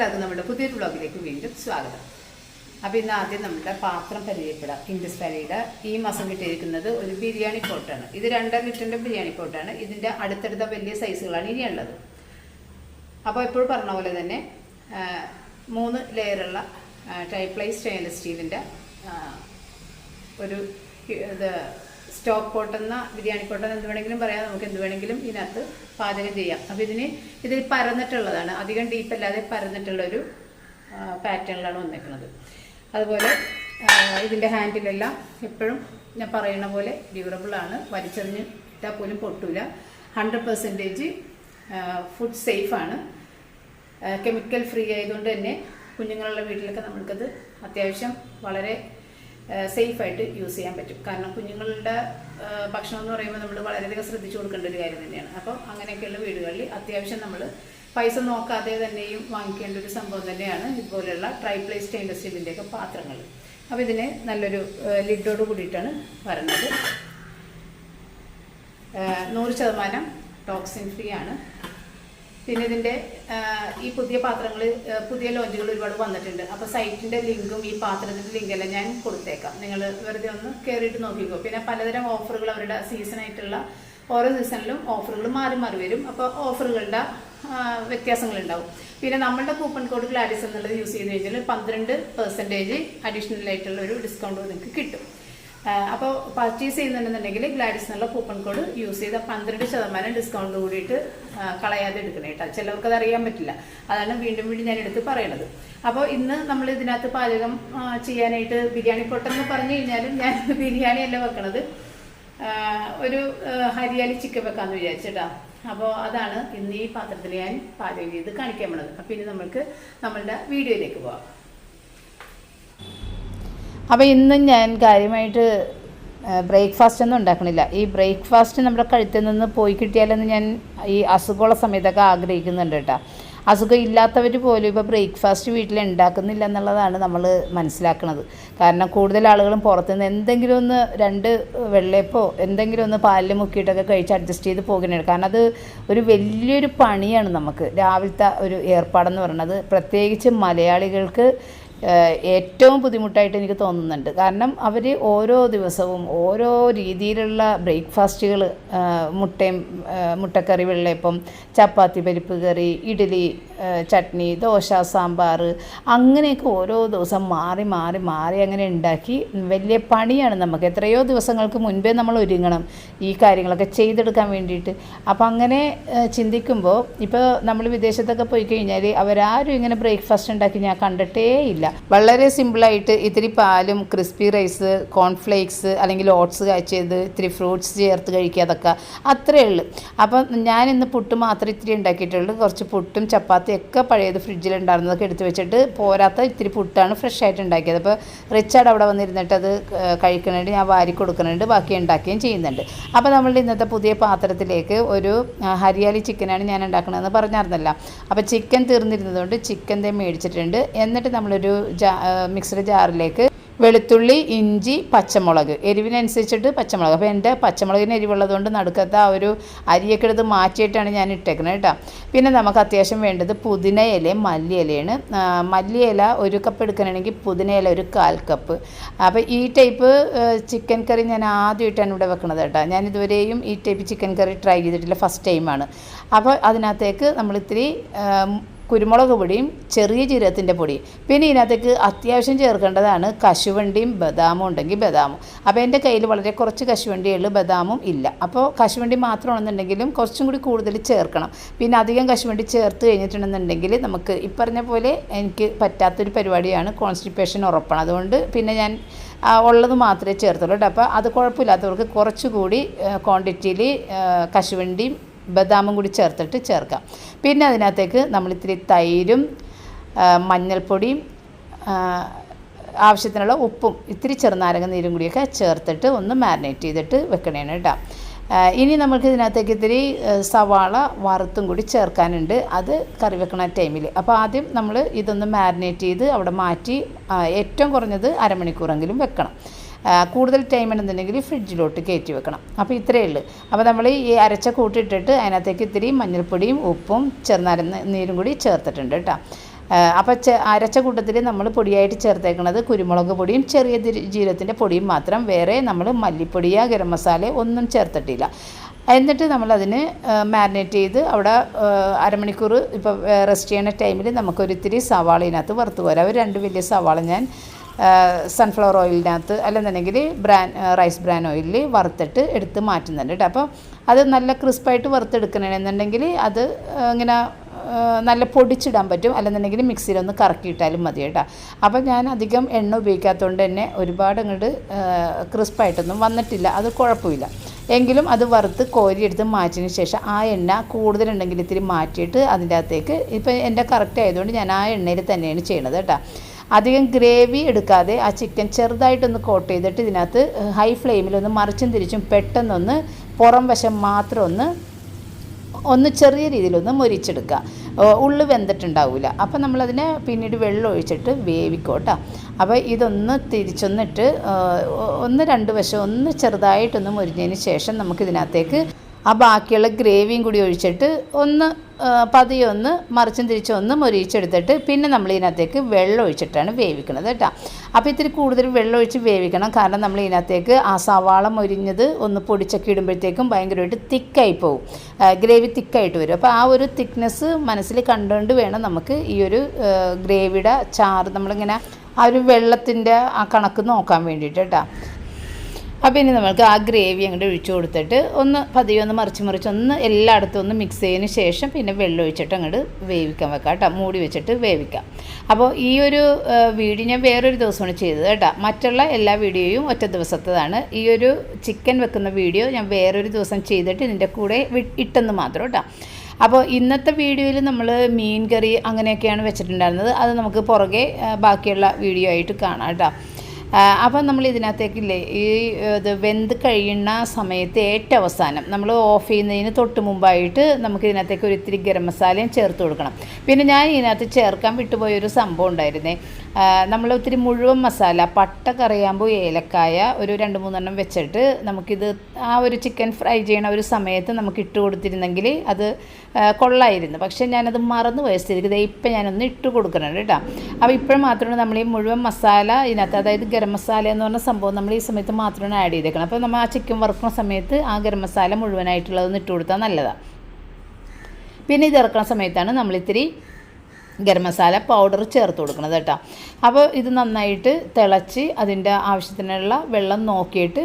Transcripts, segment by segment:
എല്ലാവർക്കും നമ്മുടെ പുതിയൊരു ബ്ലോഗിലേക്ക് വീണ്ടും സ്വാഗതം. അപ്പോൾ ഇന്ന് ആദ്യം നമ്മുടെ പാത്രം പരിചയപ്പെടാം. പരിയുടെ ഈ മാസം കിട്ടിയിരിക്കുന്നത് ഒരു ബിരിയാണി പോട്ടാണ് ഇത് രണ്ടര ലിറ്ററിന്റെ ബിരിയാണി പോട്ടാണ് ഇതിന്റെ അടുത്തടുത്ത വലിയ സൈസുകളാണ് ഇനിയുള്ളത് അപ്പോൾ എപ്പോഴും പറഞ്ഞ പോലെ തന്നെ മൂന്ന് ലെയറുള്ള ടൈപ്ലൈ സ്റ്റെയിൻലെസ് സ്റ്റീലിന്റെ ഒരു ഇത് സ്റ്റോക്ക് പോട്ടെന്ന ബിരിയാണി പോട്ടെന്ന് എന്ത് വേണമെങ്കിലും പറയാം. നമുക്ക് എന്ത് വേണമെങ്കിലും ഇതിനകത്ത് പാചകം ചെയ്യാം. അപ്പോൾ ഇതിന് ഇതിൽ പരന്നിട്ടുള്ളതാണ്. അധികം ഡീപ്പ് അല്ലാതെ പരന്നിട്ടുള്ള ഒരു പാറ്റേണിലാണ് വന്നേക്കുന്നത് അതുപോലെ ഇതിന്റെ ഹാൻഡിലെല്ലാം എപ്പോഴും ഞാൻ പറയുന്ന പോലെ ഡ്യൂറബിളാണ് വലിച്ചെറിഞ്ഞ് ഇട്ടാൽ പോലും പൊട്ടൂല. ഹൺഡ്രഡ് പെർസെന്റേജ് ഫുഡ് സേഫാണ് കെമിക്കൽ ഫ്രീ ആയതുകൊണ്ട് തന്നെ കുഞ്ഞുങ്ങളുള്ള വീട്ടിലൊക്കെ നമ്മൾക്കത് അത്യാവശ്യം വളരെ സേഫായിട്ട് യൂസ് ചെയ്യാൻ പറ്റും. കാരണം കുഞ്ഞുങ്ങളുടെ ഭക്ഷണം എന്ന് പറയുമ്പോൾ നമ്മൾ വളരെയധികം ശ്രദ്ധിച്ചു കൊടുക്കേണ്ട ഒരു കാര്യം തന്നെയാണ്. അപ്പോൾ അങ്ങനെയൊക്കെയുള്ള വീടുകളിൽ അത്യാവശ്യം നമ്മൾ പൈസ നോക്കാതെ തന്നെയും വാങ്ങിക്കേണ്ട ഒരു സംഭവം തന്നെയാണ് ഇതുപോലെയുള്ള ട്രൈപ്ലൈ സ്റ്റെയിൻലെസ് സ്റ്റീലിന്റെയൊക്കെ പാത്രങ്ങൾ. അപ്പോൾ ഇതിന് നല്ലൊരു ലിഡോട് കൂടിയിട്ടാണ് വരുന്നത് നൂറ് ശതമാനം ടോക്സിൻ ഫ്രീ ആണ്. പിന്നെ ഇതിന്റെ ഈ പുതിയ പാത്രങ്ങൾ പുതിയ ലോഞ്ചുകൾ ഒരുപാട് വന്നിട്ടുണ്ട്. അപ്പോൾ സൈറ്റിന്റെ ലിങ്കും ഈ പാത്രത്തിന്റെ ലിങ്കെല്ലാം ഞാൻ കൊടുത്തേക്കാം. നിങ്ങൾ വെറുതെ ഒന്ന് കയറിയിട്ട് നോക്കിക്കോ. പിന്നെ പലതരം ഓഫറുകൾ അവരുടെ സീസണായിട്ടുള്ള ഓരോ സീസണിലും ഓഫറുകൾ മാറി മാറി വരും. അപ്പോൾ ഓഫറുകളുടെ വ്യത്യാസങ്ങളുണ്ടാവും. പിന്നെ നമ്മളുടെ കൂപ്പൺ കോഡ് ഗ്ലാഡിസ് എന്നുള്ളത് യൂസ് ചെയ്ത് കഴിഞ്ഞാൽ പന്ത്രണ്ട് പെർസെന്റേജ് അഡീഷണൽ ആയിട്ടുള്ള ഒരു ഡിസ്കൗണ്ട് നിങ്ങൾക്ക് കിട്ടും. അപ്പോൾ പർച്ചേസ് ചെയ്യുന്നുണ്ടെന്നുണ്ടെങ്കിൽ ഗ്ലാഡിസ് എന്നുള്ള കൂപ്പൺ കോഡ് യൂസ് ചെയ്ത് പന്ത്രണ്ട് ശതമാനം ഡിസ്കൗണ്ട് കൂടിയിട്ട് കളയാതെ എടുക്കണം കേട്ടോ. ചിലവർക്ക് അത് അറിയാൻ പറ്റില്ല. അതാണ് വീണ്ടും വീണ്ടും ഞാൻ എടുത്ത് പറയണത്. അപ്പോൾ ഇന്ന് നമ്മൾ ഇതിനകത്ത് പാചകം ചെയ്യാനായിട്ട് ബിരിയാണി പൊട്ടെന്ന് പറഞ്ഞു കഴിഞ്ഞാലും ഞാൻ ബിരിയാണി അല്ല വെക്കണത്. ഒരു ഹരിയാലി ചിക്കൻ വെക്കാമെന്ന് വിചാരിച്ചിട്ടാ അപ്പോൾ അതാണ് ഇന്ന് ഈ പാത്രത്തിൽ ഞാൻ പാചകം ചെയ്ത് കാണിക്കാൻ പോണത്. അപ്പോൾ ഇനി നമ്മൾക്ക് നമ്മളുടെ വീഡിയോയിലേക്ക് പോവാം. അപ്പോൾ ഇന്ന് ഞാൻ കാര്യമായിട്ട് ബ്രേക്ക്ഫാസ്റ്റ് ഒന്നും ഉണ്ടാക്കണില്ല. ഈ ബ്രേക്ക്ഫാസ്റ്റ് നമ്മുടെ കഴുത്തിൽ നിന്ന് പോയി കിട്ടിയാലെന്ന് ഞാൻ ഈ അസുഖമുള്ള സമയത്തൊക്കെ ആഗ്രഹിക്കുന്നുണ്ട് കേട്ടോ. അസുഖം ഇല്ലാത്തവർ പോലും ഇപ്പോൾ ബ്രേക്ക്ഫാസ്റ്റ് വീട്ടിൽ ഉണ്ടാക്കുന്നില്ല എന്നുള്ളതാണ് നമ്മൾ മനസ്സിലാക്കുന്നത് കാരണം കൂടുതൽ ആളുകളും പുറത്തുനിന്ന് എന്തെങ്കിലും ഒന്ന് രണ്ട് വെള്ളയപ്പോ എന്തെങ്കിലും ഒന്ന് പാലിൽ മുക്കിയിട്ടൊക്കെ കഴിച്ച് അഡ്ജസ്റ്റ് ചെയ്ത് പോകുന്നതാണ്. കാരണം അത് ഒരു വലിയൊരു പണിയാണ് നമുക്ക്. രാവിലത്തെ ഒരു ഏർപ്പാടെന്ന് പറയുന്നത്. പ്രത്യേകിച്ച് മലയാളികൾക്ക് ഏറ്റവും ബുദ്ധിമുട്ടായിട്ട് എനിക്ക് തോന്നുന്നുണ്ട്. കാരണം അവർ ഓരോ ദിവസവും ഓരോ രീതിയിലുള്ള ബ്രേക്ക്ഫാസ്റ്റുകൾ മുട്ടയും മുട്ടക്കറി വെള്ളയപ്പം ചപ്പാത്തി പരിപ്പ് കറി ഇഡ്ഡലി ചട്നി ദോശ സാമ്പാർ അങ്ങനെയൊക്കെ ഓരോ ദിവസം മാറി മാറി മാറി അങ്ങനെ ഉണ്ടാക്കി വലിയ പണിയാണ് നമുക്ക്. എത്രയോ ദിവസങ്ങൾക്ക് മുൻപേ നമ്മൾ ഒരുങ്ങണം ഈ കാര്യങ്ങളൊക്കെ ചെയ്തെടുക്കാൻ വേണ്ടിയിട്ട്. അപ്പോൾ അങ്ങനെ ചിന്തിക്കുമ്പോൾ ഇപ്പോൾ നമ്മൾ വിദേശത്തൊക്കെ പോയി കഴിഞ്ഞാൽ അവരാരും ഇങ്ങനെ ബ്രേക്ക്ഫാസ്റ്റ് ഉണ്ടാക്കി ഞാൻ കണ്ടിട്ടേ ഇല്ല. വളരെ സിമ്പിളായിട്ട് ഇത്തിരി പാലും ക്രിസ്പി റൈസ് കോൺഫ്ലേക്സ് അല്ലെങ്കിൽ ഓട്സ് കാച്ചത് ഇത്തിരി ഫ്രൂട്ട്സ് ചേർത്ത് കഴിക്കുക അതൊക്കെ അത്രയേ ഉള്ളൂ. അപ്പം ഞാൻ ഇന്ന് പുട്ട് മാത്രമേ ഇത്തിരി ഉണ്ടാക്കിയിട്ടുള്ളൂ. കുറച്ച് പുട്ടും ചപ്പാത്തിയും ഒക്കെ പഴയത് ഫ്രിഡ്ജിലുണ്ടായിരുന്നതൊക്കെ എടുത്ത് വെച്ചിട്ട് പോരാത്ത ഇത്തിരി പുട്ടാണ് ഫ്രഷ് ആയിട്ട് ഉണ്ടാക്കിയത്. അപ്പോൾ റിച്ചാർഡ് അവിടെ വന്നിരുന്നിട്ട് അത് കഴിക്കുന്നുണ്ട് ഞാൻ വാരി കൊടുക്കുന്നുണ്ട് ബാക്കി ഉണ്ടാക്കുകയും ചെയ്യുന്നുണ്ട്. അപ്പോൾ നമ്മൾ ഇന്നത്തെ പുതിയ പാത്രത്തിലേക്ക് ഒരു ഹരിയാലി ചിക്കനാണ് ഞാൻ ഉണ്ടാക്കണമെന്ന് പറഞ്ഞായിരുന്നല്ല. അപ്പോൾ ചിക്കൻ തീർന്നിരുന്നതുകൊണ്ട് ചിക്കൻ തേ മേടിച്ചിട്ടുണ്ട്. എന്നിട്ട് നമ്മളൊരു ജാ മിക്സഡ് ജാറിലേക്ക് വെളുത്തുള്ളി ഇഞ്ചി പച്ചമുളക്. എരിവിനനുസരിച്ചിട്ട് പച്ചമുളക്. അപ്പോൾ എന്റെ പച്ചമുളകിന് എരിവുള്ളതുകൊണ്ട് നടുക്കത്തെ ആ ഒരു അരിയൊക്കെ എടുത്ത് മാറ്റിയിട്ടാണ് ഞാൻ ഇട്ടേക്കുന്നത് കേട്ടോ. പിന്നെ നമുക്ക് അത്യാവശ്യം വേണ്ടത് പുതിന ഇലയും മല്ലി ഇലയാണ്. മല്ലി ഇല ഒരു കപ്പ് എടുക്കണമെങ്കിൽ പുതിനയില ഒരു കാൽ കപ്പ് അപ്പോൾ ഈ ടൈപ്പ് ചിക്കൻ കറി ഞാൻ ആദ്യമായിട്ടാണ് ഇവിടെ വെക്കുന്നത് കേട്ടോ. ഞാൻ ഇതുവരെയും ഈ ടൈപ്പ് ചിക്കൻ കറി ട്രൈ ചെയ്തിട്ടില്ല ഫസ്റ്റ് ടൈമാണ് അപ്പോൾ അതിനകത്തേക്ക് നമ്മളിത്തിരി കുരുമുളക് പൊടിയും ചെറിയ ജീരകത്തിന്റെ പൊടിയും. പിന്നെ ഇതിനകത്തേക്ക് അത്യാവശ്യം ചേർക്കേണ്ടതാണ് കശുവണ്ടിയും ബദാമും ഉണ്ടെങ്കിൽ ബദാമും. അപ്പോൾ എന്റെ കയ്യിൽ വളരെ കുറച്ച് കശുവണ്ടിയേ ഉള്ളൂ ബദാമും ഇല്ല. അപ്പോൾ കശുവണ്ടി മാത്രമാണെന്നുണ്ടെങ്കിലും കുറച്ചും കൂടി കൂടുതൽ ചേർക്കണം. പിന്നെ അധികം കശുവണ്ടി ചേർത്ത് കഴിഞ്ഞിട്ടുണ്ടെന്നുണ്ടെങ്കിൽ നമുക്ക് ഇപ്പറഞ്ഞ പോലെ എനിക്ക് പറ്റാത്തൊരു പരിപാടിയാണ് കോൺസ്റ്റിപ്പേഷൻ ഉറപ്പാണ്. അതുകൊണ്ട് പിന്നെ ഞാൻ ഉള്ളത് മാത്രമേ ചേർത്തുള്ളൂ കേട്ടോ. അപ്പോൾ അത് കുഴപ്പമില്ലാത്തവർക്ക് കുറച്ചുകൂടി ക്വാണ്ടിറ്റിയിൽ കശുവണ്ടിയും ബദാമും കൂടി ചേർത്തിട്ട് ചേർക്കാം. പിന്നെ അതിനകത്തേക്ക് നമ്മൾ ഇത്തിരി തൈരും മഞ്ഞൾപ്പൊടിയും ആവശ്യത്തിനുള്ള ഉപ്പും ഇത്തിരി ചെറുനാരങ്ങ നീരും കൂടിയൊക്കെ ചേർത്തിട്ട് ഒന്ന് മാരിനേറ്റ് ചെയ്തിട്ട് വെക്കണേണ് കേട്ടോ ഇനി നമുക്ക് ഇതിനകത്തേക്ക് ഇത്തിരി സവാള വറുത്തും കൂടി ചേർക്കാനുണ്ട്. അത് കറി വെക്കണ ടൈമിൽ അപ്പോൾ ആദ്യം നമ്മൾ ഇതൊന്ന് മാരിനേറ്റ് ചെയ്ത് അവിടെ മാറ്റി ഏറ്റവും കുറഞ്ഞത് അരമണിക്കൂറെങ്കിലും വെക്കണം. കൂടുതൽ ടൈം ഉണ്ടെന്നുണ്ടെങ്കിൽ ഫ്രിഡ്ജിലോട്ട് കയറ്റി വെക്കണം. അപ്പോൾ ഇത്രയേ ഉള്ളൂ. അപ്പോൾ നമ്മൾ ഈ അരച്ച കൂട്ടിട്ടിട്ട് അതിനകത്തേക്ക് ഇത്തിരി മഞ്ഞൾപ്പൊടിയും ഉപ്പും ചെറുനാരൻ നീരും കൂടി ചേർത്തിട്ടുണ്ട് കേട്ടോ. അപ്പോൾ ചെ അരച്ച കൂട്ടത്തിൽ നമ്മൾ പൊടിയായിട്ട് ചേർത്തേക്കുന്നത് കുരുമുളക് പൊടിയും ചെറിയ ജീരത്തിന്റെ പൊടിയും മാത്രം. വേറെ നമ്മൾ മല്ലിപ്പൊടിയോ ഗരം മസാല ഒന്നും ചേർത്തിട്ടില്ല. എന്നിട്ട് നമ്മളതിന് മാരിനേറ്റ് ചെയ്ത് അവിടെ അരമണിക്കൂർ ഇപ്പോൾ റെസ്റ്റ് ചെയ്യുന്ന ടൈമിൽ നമുക്കൊരിത്തിരി സവാള ഇതിനകത്ത് വറുത്ത് പോരാ. ഒരു രണ്ട് വലിയ സവാള ഞാൻ സൺഫ്ലവർ ഓയിലിനകത്ത് അല്ലെന്നുണ്ടെങ്കിൽ ബ്രാൻ റൈസ് ബ്രാൻ ഓയിലിൽ വറുത്തിട്ട് എടുത്ത് മാറ്റുന്നുണ്ട് കേട്ടോ. അപ്പോൾ അത് നല്ല ക്രിസ്പായിട്ട് വറുത്തെടുക്കണമെന്നുണ്ടെങ്കിൽ അത് ഇങ്ങനെ നല്ല പൊടിച്ചിടാൻ പറ്റും. അല്ലെന്നുണ്ടെങ്കിൽ മിക്സിയിലൊന്ന് കറക്കിയിട്ടാലും മതി കേട്ടോ. അപ്പോൾ ഞാൻ അധികം എണ്ണ ഉപയോഗിക്കാത്തതുകൊണ്ട് തന്നെ ഒരുപാട് അങ്ങോട്ട് ക്രിസ്പായിട്ടൊന്നും വന്നിട്ടില്ല. അത് കുഴപ്പമില്ല. എങ്കിലും അത് വറുത്ത് കോരിയെടുത്ത് മാറ്റിയതിന് ശേഷം ആ എണ്ണ കൂടുതലുണ്ടെങ്കിൽ ഇത്തിരി മാറ്റിയിട്ട് അതിന്റെ അകത്തേക്ക് ഇപ്പം എന്റെ കറക്റ്റ് ആയതുകൊണ്ട് ഞാൻ ആ എണ്ണയിൽ തന്നെയാണ് ചെയ്യണത് കേട്ടോ. അധികം ഗ്രേവി എടുക്കാതെ ആ ചിക്കൻ ചെറുതായിട്ടൊന്ന് കോട്ട് ചെയ്തിട്ട് ഇതിനകത്ത് ഹൈ ഫ്ലെയിമിലൊന്ന് മറിച്ചും തിരിച്ചും പെട്ടെന്നൊന്ന് പുറം വശം മാത്രം ഒന്ന് ഒന്ന് ചെറിയ രീതിയിലൊന്ന് മൊരിച്ചെടുക്കുക. ഉള്ളു വെന്തിട്ടുണ്ടാവില്ല അപ്പോൾ നമ്മളതിനെ പിന്നീട് വെള്ളം ഒഴിച്ചിട്ട് വേവിക്കോട്ടോ. അപ്പോൾ ഇതൊന്ന് തിരിച്ചൊന്നിട്ട് ഒന്ന് രണ്ട് വശം ഒന്ന് ചെറുതായിട്ടൊന്ന് മുരിഞ്ഞതിന് ശേഷം നമുക്കിതിനകത്തേക്ക് ആ ബാക്കിയുള്ള ഗ്രേവിയും കൂടി ഒഴിച്ചിട്ട് ഒന്ന് പതിയെ ഒന്ന് മറിച്ചും തിരിച്ചും ഒന്ന് മൊരിയിച്ചെടുത്തിട്ട് പിന്നെ നമ്മൾ ഇതിനകത്തേക്ക് വെള്ളം ഒഴിച്ചിട്ടാണ് വേവിക്കുന്നത് കേട്ടോ. അപ്പോൾ ഇത്തിരി കൂടുതൽ വെള്ളം ഒഴിച്ച് വേവിക്കണം. കാരണം നമ്മൾ ഇതിനകത്തേക്ക് ആ സവാള മൊരിഞ്ഞത് ഒന്ന് പൊടിച്ചൊക്കെ ഇടുമ്പോഴത്തേക്കും ഭയങ്കരമായിട്ട് തിക്കായി പോകും ഗ്രേവി തിക്കായിട്ട് വരും. അപ്പോൾ ആ ഒരു തിക്നെസ് മനസ്സിൽ കണ്ടുകൊണ്ട് വേണം നമുക്ക് ഈ ഒരു ഗ്രേവിയുടെ ചാറ് നമ്മളിങ്ങനെ ആ ഒരു വെള്ളത്തിന്റെ ആ കണക്ക് നോക്കാൻ വേണ്ടിയിട്ട് കേട്ടോ. അപ്പോൾ ഇനി നമ്മൾക്ക് ആ ഗ്രേവി അങ്ങോട്ട് ഒഴിച്ചു കൊടുത്തിട്ട് ഒന്ന് പതിയെ ഒന്ന് മറിച്ച് മറിച്ച് ഒന്ന് എല്ലായിടത്തും ഒന്ന് മിക്സ് ചെയ്തതിന് ശേഷം പിന്നെ വെള്ളം ഒഴിച്ചിട്ട് അങ്ങോട്ട് വേവിക്കാൻ വെക്കാം കേട്ടോ. മൂടി വെച്ചിട്ട് വേവിക്കാം. അപ്പോൾ ഈ ഒരു വീഡിയോ ഞാൻ വേറൊരു ദിവസമാണ് ചെയ്തത് കേട്ടോ. മറ്റുള്ള എല്ലാ വീഡിയോയും ഒറ്റ ദിവസത്തതാണ്. ഈ ഒരു ചിക്കൻ വെക്കുന്ന വീഡിയോ ഞാൻ വേറൊരു ദിവസം ചെയ്തിട്ട് ഇതിന്റെ കൂടെ ഇട്ടെന്ന് മാത്രം കേട്ടോ. അപ്പോൾ ഇന്നത്തെ വീഡിയോയിൽ നമ്മൾ മീൻ കറി അങ്ങനെയൊക്കെയാണ് വെച്ചിട്ടുണ്ടായിരുന്നത്. അത് നമുക്ക് പുറകെ ബാക്കിയുള്ള വീഡിയോ ആയിട്ട് കാണാം കേട്ടോ. അപ്പം നമ്മൾ ഇതിനകത്തേക്കില്ലേ ഈ ഇത് വെന്ത് കഴിയുന്ന സമയത്ത് ഏറ്റവും അവസാനം നമ്മൾ ഓഫ് ചെയ്യുന്നതിന് തൊട്ട് മുമ്പായിട്ട് നമുക്ക് ഇതിനകത്തേക്ക് ഒരു ഇത്തിരി ഗരം മസാലയും ചേർത്ത് കൊടുക്കണം. പിന്നെ ഞാൻ ഇതിനകത്ത് ചേർക്കാൻ വിട്ടുപോയൊരു സംഭവം ഉണ്ടായിരുന്നേ. നമ്മൾ ഒത്തിരി മുഴുവൻ മസാല പട്ട കറിയാകുമ്പോൾ ഏലക്കായ ഒരു രണ്ട് മൂന്നെണ്ണം വെച്ചിട്ട് നമുക്കിത് ആ ഒരു ചിക്കൻ ഫ്രൈ ചെയ്യണ ഒരു സമയത്ത് നമുക്ക് ഇട്ട് കൊടുത്തിരുന്നെങ്കിൽ അത് കൊള്ളായിരുന്നു. പക്ഷേ ഞാനത് മറന്നു പോയ സ്ഥിതിക്ക് ഇതേ ഇപ്പം ഞാനൊന്ന് ഇട്ട് കൊടുക്കുന്നുണ്ട് കേട്ടോ. അപ്പോൾ ഇപ്പോഴും മാത്രമാണ് നമ്മൾ ഈ മുഴുവൻ മസാല ഇതിനകത്ത് അതായത് ഗരം മസാല എന്ന് പറഞ്ഞ സംഭവം നമ്മൾ ഈ സമയത്ത് മാത്രമാണ് ആഡ് ചെയ്തേക്കണം അപ്പോൾ നമ്മൾ ആ ചിക്കൻ വറുക്കുന്ന സമയത്ത് ആ ഗരം മസാല മുഴുവനായിട്ടുള്ളതൊന്ന് ഇട്ട് കൊടുത്താൽ നല്ലതാണ് പിന്നെ ഇത് ഇറക്കുന്ന സമയത്താണ് നമ്മളിത്തിരി ഗരം മസാല പൗഡർ ചേർത്ത് കൊടുക്കണം കേട്ടോ. അപ്പോൾ ഇത് നന്നായിട്ട് തിളച്ച് അതിന്റെ ആവശ്യത്തിനുള്ള വെള്ളം നോക്കിയിട്ട്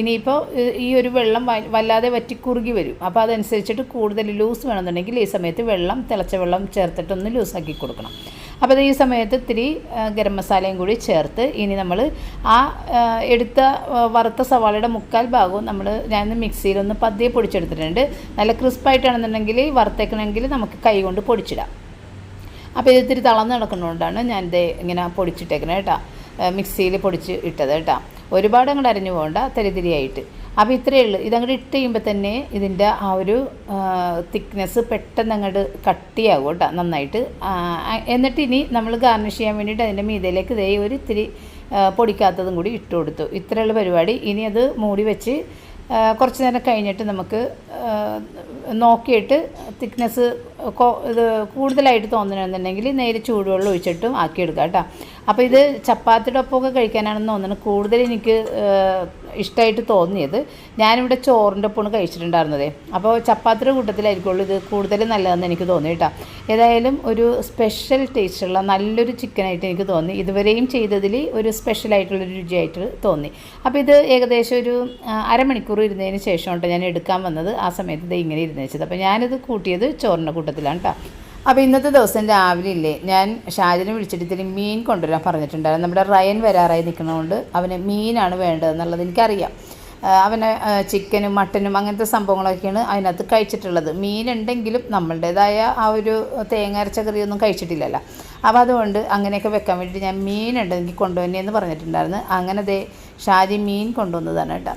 ഇനിയിപ്പോൾ ഈ- ഒരു വെള്ളം വല്ലാതെ വറ്റിക്കുറുകി വരും. അപ്പോൾ അതനുസരിച്ചിട്ട് കൂടുതൽ ലൂസ് വേണമെന്നുണ്ടെങ്കിൽ ഈ സമയത്ത് വെള്ളം തിളച്ച വെള്ളം ചേർത്തിട്ടൊന്ന് ലൂസാക്കി കൊടുക്കണം. അപ്പോൾ ഈ സമയത്ത് ഇത്തിരി ഗരം മസാലയും കൂടി ചേർത്ത് ഇനി നമ്മൾ ആ എടുത്ത വറുത്ത സവാളയുടെ മുക്കാൽ ഭാഗവും നമ്മൾ ഞാൻ മിക്സിയിലൊന്ന് പതിയെ പൊടിച്ചെടുത്തിട്ടുണ്ട്. നല്ല ക്രിസ്പായിട്ടാണെന്നുണ്ടെങ്കിൽ വറുത്തേക്കണമെങ്കിൽ നമുക്ക് കൈ കൊണ്ട് പൊടിച്ചിടാം. അപ്പോൾ ഇത് ഇത്തിരി തളർന്ന് കിടക്കുന്നതുകൊണ്ടാണ് ഞാൻ ഇത് ഇങ്ങനെ പൊടിച്ചിട്ടേക്കുന്നത് കേട്ടോ. മിക്സിയിൽ പൊടിച്ച് ഇട്ടത് കേട്ടോ. ഒരുപാട് അങ്ങോട്ട് അരിഞ്ഞു പോകണ്ട തെരിതിരിയായിട്ട്. അപ്പോൾ ഇത്രയേ ഉള്ളൂ. ഇതങ്ങോട്ട് ഇട്ട് കഴിയുമ്പോൾ തന്നെ ഇതിന്റെ ആ ഒരു തിക്നെസ് പെട്ടെന്ന് അങ്ങോട്ട് കട്ടിയാകും കേട്ടോ നന്നായിട്ട്. എന്നിട്ട് ഇനി നമ്മൾ ഗാർണിഷ് ചെയ്യാൻ വേണ്ടിയിട്ട് അതിന്റെ മീതയിലേക്ക് ഇതേ ഒരു ഇത്തിരി പൊടിക്കാത്തതും കൂടി ഇട്ട് കൊടുത്തു. ഇത്രയുള്ള പരിപാടി. ഇനി അത് മൂടി വെച്ച് കുറച്ച് നേരം കഴിഞ്ഞിട്ട് നമുക്ക് നോക്കിയിട്ട് തിക്നെസ് ഇത് കൂടുതലായിട്ട് തോന്നണമെന്നുണ്ടെങ്കിൽ നേരെ ചൂടുവെള്ളം ഒഴിച്ചിട്ടും ആക്കിയെടുക്കാം കേട്ടോ. അപ്പോൾ ഇത് ചപ്പാത്തിയുടെ ഒപ്പമൊക്കെ കഴിക്കാനാണെന്ന് തോന്നുന്നത് കൂടുതൽ എനിക്ക് ഇഷ്ടമായിട്ട് തോന്നിയത്. ഞാനിവിടെ ചോറിന്റെ ഒപ്പമാണ് കഴിച്ചിട്ടുണ്ടായിരുന്നത്. അപ്പോൾ ചപ്പാത്തിയുടെ കൂട്ടത്തിലായിരിക്കുള്ളൂ ഇത് കൂടുതൽ നല്ലതെന്ന് എനിക്ക് തോന്നി കേട്ടോ. ഏതായാലും ഒരു സ്പെഷ്യൽ ടേസ്റ്റുള്ള നല്ലൊരു ചിക്കനായിട്ട് എനിക്ക് തോന്നി. ഇതുവരെയും ചെയ്തതിൽ ഒരു സ്പെഷ്യലായിട്ടുള്ളൊരു രുചിയായിട്ട് തോന്നി. അപ്പോൾ ഇത് ഏകദേശം ഒരു അരമണിക്കൂർ ഇരുന്നതിന് ശേഷം കേട്ടോ ഞാൻ എടുക്കാൻ വന്നത്. ആ സമയത്ത് ഇത് ഇങ്ങനെ ഇരുന്ന് വെച്ചത്. അപ്പോൾ ഞാനിത് കൂട്ടിയത് ചോറിന്റെ കൂട്ടത്തിലാണ് കേട്ടോ. അപ്പോൾ ഇന്നത്തെ ദിവസം രാവിലെ ഇല്ലേ ഞാൻ ഷാജിനെ വിളിച്ചിട്ട് ഇത്തിരി മീൻ കൊണ്ടുവരാൻ പറഞ്ഞിട്ടുണ്ടായിരുന്നു. നമ്മുടെ റയൻ വരാറായി നിൽക്കുന്നതുകൊണ്ട് അവന് മീനാണ് വേണ്ടതെന്നുള്ളത് എനിക്കറിയാം. അവനെ ചിക്കനും മട്ടനും അങ്ങനത്തെ സംഭവങ്ങളൊക്കെയാണ് അതിനകത്ത് കഴിച്ചിട്ടുള്ളത്. മീനുണ്ടെങ്കിലും നമ്മളുടേതായ ആ ഒരു തേങ്ങ അരച്ച കറിയൊന്നും കഴിച്ചിട്ടില്ലല്ലോ. അപ്പോൾ അതുകൊണ്ട് അങ്ങനെയൊക്കെ വെക്കാൻ വേണ്ടിയിട്ട് ഞാൻ മീനുണ്ട് എനിക്ക് കൊണ്ടുവന്നേന്ന് പറഞ്ഞിട്ടുണ്ടായിരുന്നു. അങ്ങനെ ദേ ഷാജി മീൻ കൊണ്ടുവന്നതാണ് കേട്ടോ.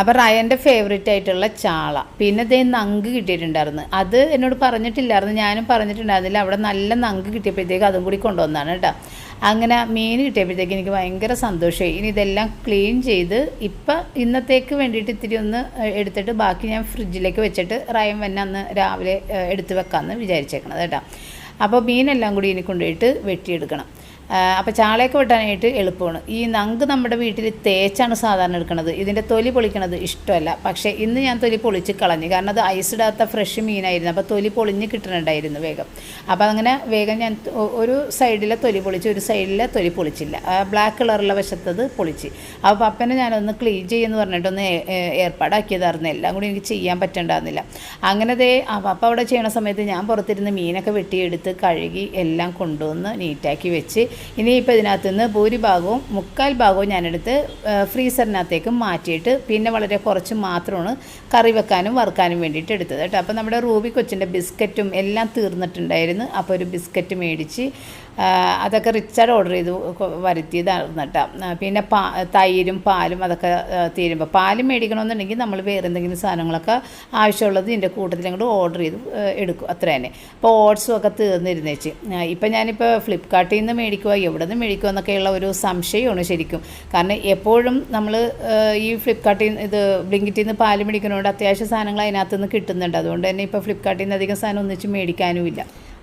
അപ്പോൾ റയന്റെ ഫേവറേറ്റ് ആയിട്ടുള്ള ചാള. പിന്നെ ദേ നങ്ക് കിട്ടിയിട്ടുണ്ടായിരുന്നു. അത് എന്നോട് പറഞ്ഞിട്ടില്ലായിരുന്നു. ഞാനും പറഞ്ഞിട്ടുണ്ടായിരുന്നില്ല. അവിടെ നല്ല നങ്ക് കിട്ടിയപ്പോഴത്തേക്ക് അതും കൂടി കൊണ്ടുവന്നതാണ് കേട്ടോ. അങ്ങനെ മീൻ കിട്ടിയപ്പോഴത്തേക്ക് എനിക്ക് ഭയങ്കര സന്തോഷമായി. ഇനി ഇതെല്ലാം ക്ലീൻ ചെയ്ത് ഇപ്പം ഇന്നത്തേക്ക് വേണ്ടിയിട്ട് ഇത്തിരി ഒന്ന് എടുത്തിട്ട് ബാക്കി ഞാൻ ഫ്രിഡ്ജിലേക്ക് വെച്ചിട്ട് റയൻ വന്നെ അന്ന് രാവിലെ എടുത്ത് വെക്കാമെന്ന് വിചാരിച്ചേക്കണത് കേട്ടോ. അപ്പോൾ മീനെല്ലാം കൂടി ഇനി കൊണ്ടുപോയിട്ട് വെട്ടിയെടുക്കണം. അപ്പോൾ ചാളയൊക്കെ വെട്ടാനായിട്ട് എളുപ്പമാണ്. ഈ നങ്ക് നമ്മുടെ വീട്ടിൽ തേച്ചാണ് സാധാരണ എടുക്കുന്നത് ഇതിന്റെ തൊലി പൊളിക്കണത് ഇഷ്ടമല്ല. പക്ഷേ ഇന്ന് ഞാൻ തൊലി പൊളിച്ച് കളഞ്ഞു. കാരണം അത് ഐസിടാത്ത ഫ്രഷ് മീനായിരുന്നു. അപ്പോൾ തൊലി പൊളിഞ്ഞ് കിട്ടുന്നുണ്ടായിരുന്നു വേഗം. അപ്പോൾ അങ്ങനെ വേഗം ഞാൻ ഒരു സൈഡിലെ തൊലി പൊളിച്ച് ഒരു സൈഡിലെ തൊലി പൊളിച്ചില്ല. ബ്ലാക്ക് കളറുള്ള വശത്തത് പൊളിച്ച്. അപ്പോൾ പപ്പനെ ഞാനൊന്ന് ക്ലീൻ ചെയ്യുമെന്ന് പറഞ്ഞിട്ടൊന്ന് ഏർപ്പാടാക്കിയതായിരുന്നു. എല്ലാം കൂടി എനിക്ക് ചെയ്യാൻ പറ്റണ്ടായിരുന്നില്ല. അങ്ങനെ ദേ ആ പപ്പ അവിടെ ചെയ്യണ സമയത്ത് ഞാൻ പുറത്തിരുന്ന് മീനൊക്കെ വെട്ടിയെടുത്ത് കഴുകി എല്ലാം കൊണ്ടുവന്ന് നീറ്റാക്കി വെച്ച് ഇനിയിപ്പോൾ ഇതിനകത്ത് നിന്ന് ഭൂരിഭാഗവും മുക്കാൽ ഭാഗവും ഞാനെടുത്ത് ഫ്രീസറിനകത്തേക്ക് മാറ്റിയിട്ട് പിന്നെ വളരെ കുറച്ച് മാത്രമാണ് കറി വെക്കാനും വറുക്കാനും വേണ്ടിയിട്ട് എടുത്തത് കേട്ടോ. അപ്പോൾ നമ്മുടെ റൂബി കൊച്ചിന്റെ ബിസ്ക്കറ്റും എല്ലാം തീർന്നിട്ടുണ്ടായിരുന്നു. അപ്പോൾ ഒരു ബിസ്ക്കറ്റ് മേടിച്ച് അതൊക്കെ റിച്ചാർഡ് ഓർഡർ ചെയ്ത് വരുത്തിയതായിരുന്നു കേട്ടോ. പിന്നെ പാ തൈരും പാലും അതൊക്കെ തീരുമ്പോൾ പാൽ മേടിക്കണമെന്നുണ്ടെങ്കിൽ നമ്മൾ വേറെ എന്തെങ്കിലും സാധനങ്ങളൊക്കെ ആവശ്യമുള്ളത് ഇതിന്റെ കൂട്ടത്തിൽ അങ്ങോട്ട് ഓർഡർ ചെയ്ത് എടുക്കും. അത്ര തന്നെ അപ്പോൾ ഓട്സും ഒക്കെ തീർന്നിരുന്നേച്ച്. ഇപ്പം ഞാനിപ്പോൾ ഫ്ലിപ്കാർട്ടിൽ നിന്ന് മേടിക്കുക എവിടെ നിന്ന് മേടിക്കുക എന്നൊക്കെയുള്ള ഒരു സംശയമാണ് ശരിക്കും. കാരണം എപ്പോഴും നമ്മൾ ഈ ഫ്ലിപ്കാർട്ടിൽ ഇത് ബ്ലിങ്കിറ്റിൽ നിന്ന് പാൽ മേടിക്കുന്നതുകൊണ്ട് അത്യാവശ്യ സാധനങ്ങൾ അതിനകത്ത് നിന്ന് കിട്ടുന്നുണ്ട്. അതുകൊണ്ട് തന്നെ ഇപ്പോൾ ഫ്ലിപ്കാർട്ടിൽ നിന്ന് അധികം സാധനം ഒന്നിച്ച് മേടിക്കാനുമില്ല.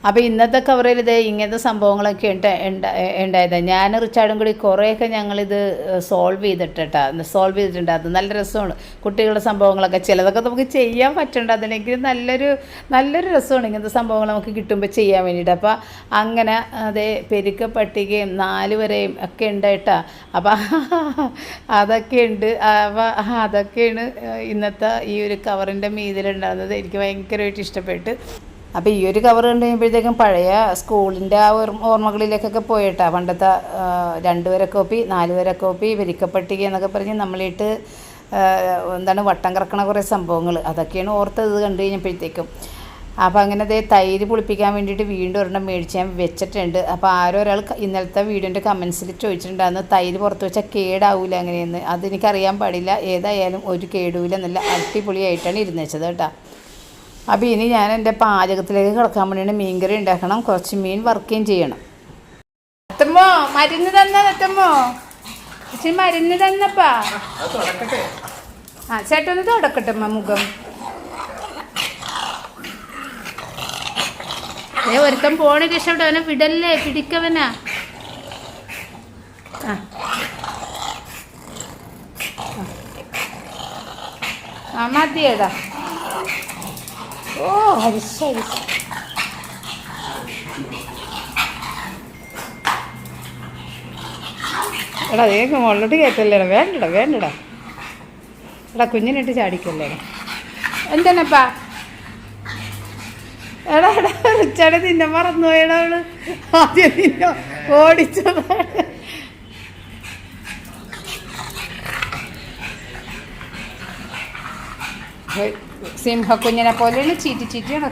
അപ്പോൾ ഇന്നത്തെ കവറിൽ ഇത് ഇങ്ങനത്തെ സംഭവങ്ങളൊക്കെ ഉണ്ട് ഉണ്ടാ- ഉണ്ടായത്. ഞാൻ റിച്ചാർഡും കൂടി കുറേയൊക്കെ ഞങ്ങളിത് സോൾവ് ചെയ്തിട്ടാ സോൾവ് ചെയ്തിട്ടുണ്ട്. അത് നല്ല രസമാണ്. കുട്ടികളുടെ സംഭവങ്ങളൊക്കെ. ചിലതൊക്കെ നമുക്ക് ചെയ്യാൻ പറ്റണ്ട. അതിനെങ്കിലും നല്ലൊരു നല്ലൊരു രസമാണ് ഇങ്ങനത്തെ സംഭവങ്ങൾ നമുക്ക് കിട്ടുമ്പോൾ ചെയ്യാൻ വേണ്ടിയിട്ട്. അപ്പോൾ അങ്ങനെ അതേ പെരുക്ക പട്ടികയും നാല് വരെയും ഒക്കെ ഉണ്ടായിട്ടാ. അപ്പോൾ അതൊക്കെ ഉണ്ട്. അപ്പോൾ അതൊക്കെയാണ് ഇന്നത്തെ ഈ ഒരു കവറിന്റെ മീതിലുണ്ടാകുന്നത്. എനിക്ക് ഭയങ്കരമായിട്ട് ഇഷ്ടപ്പെട്ട്. അപ്പോൾ ഈ ഒരു കവർ കണ്ടു കഴിയുമ്പോഴത്തേക്കും പഴയ സ്കൂളിന്റെ ആ ഓർമ്മ ഓർമ്മകളിലേക്കൊക്കെ പോയിട്ടാ. പണ്ടത്തെ രണ്ട് വര കോപ്പി നാല് വര കോപ്പി വരിക്കപ്പട്ടിക എന്നൊക്കെ പറഞ്ഞ് നമ്മളിട്ട് എന്താണ് വട്ടം കറക്കണ കുറേ സംഭവങ്ങൾ അതൊക്കെയാണ് ഓർത്തത് കണ്ടു കഴിഞ്ഞപ്പോഴത്തേക്കും. അപ്പോൾ അങ്ങനെ അതേ തൈര് പുളിപ്പിക്കാൻ വേണ്ടിയിട്ട് വീണ്ടും ഒരെണ്ണം മേടിച്ച് ഞാൻ വെച്ചിട്ടുണ്ട്. അപ്പോൾ ആരോ ഒരാൾ ഇന്നലത്തെ വീഡിയോന്റെ കമൻസിൽ ചോദിച്ചിട്ടുണ്ടായിരുന്നു തൈര് പുറത്ത് വെച്ചാൽ കേടാവൂല അങ്ങനെയെന്ന് അതെനിക്കറിയാൻ പാടില്ല. ഏതായാലും ഒരു കേടുവില്ല നല്ല അടിപൊളിയായിട്ടാണ് ഇരുന്നേച്ചത് കേട്ടോ. അപ്പോൾ ഇനി ഞാൻ എന്റെ പാചകത്തിലേക്ക് കിടക്കാൻ വേണ്ടിയിട്ട് മീൻകറി ഉണ്ടാക്കണം. കുറച്ച് മീൻ വറുക്കുകയും ചെയ്യണം. എത്തുമ്പോ മരുന്ന് തന്ന ഇച്ചിരി മരുന്ന് തന്നപ്പാ? ആ ചേട്ടൊന്ന് തുടക്കട്ടെ അമ്മ മുഖം. ഏ ഒരുത്തൻ പോണ രക്ഷപ്പെട്ട അവനെ വിടല്ലേ? പിടിക്കവനാ. ആ. ആ മതിയേടാ. ഓ I'm so എടാ വേഗം മുകളിലോട്ട് കയറ്റല്ലേടാ വേണ്ടടാ വേണ്ടടാ. എടാ കുഞ്ഞിനിട്ട് ചാടിക്കല്ലേ എന്താണപ്പാ എടാ എടാ റിച്ചാടെ നിന്നെ മറന്നു അവൾ. ആദ്യം നിന്നെ ഓടിച്ചതാണ് സിംഹക്കുഞ്ഞിനെ പോലെയാണ് ചീറ്റി ചീറ്റിയാണ്.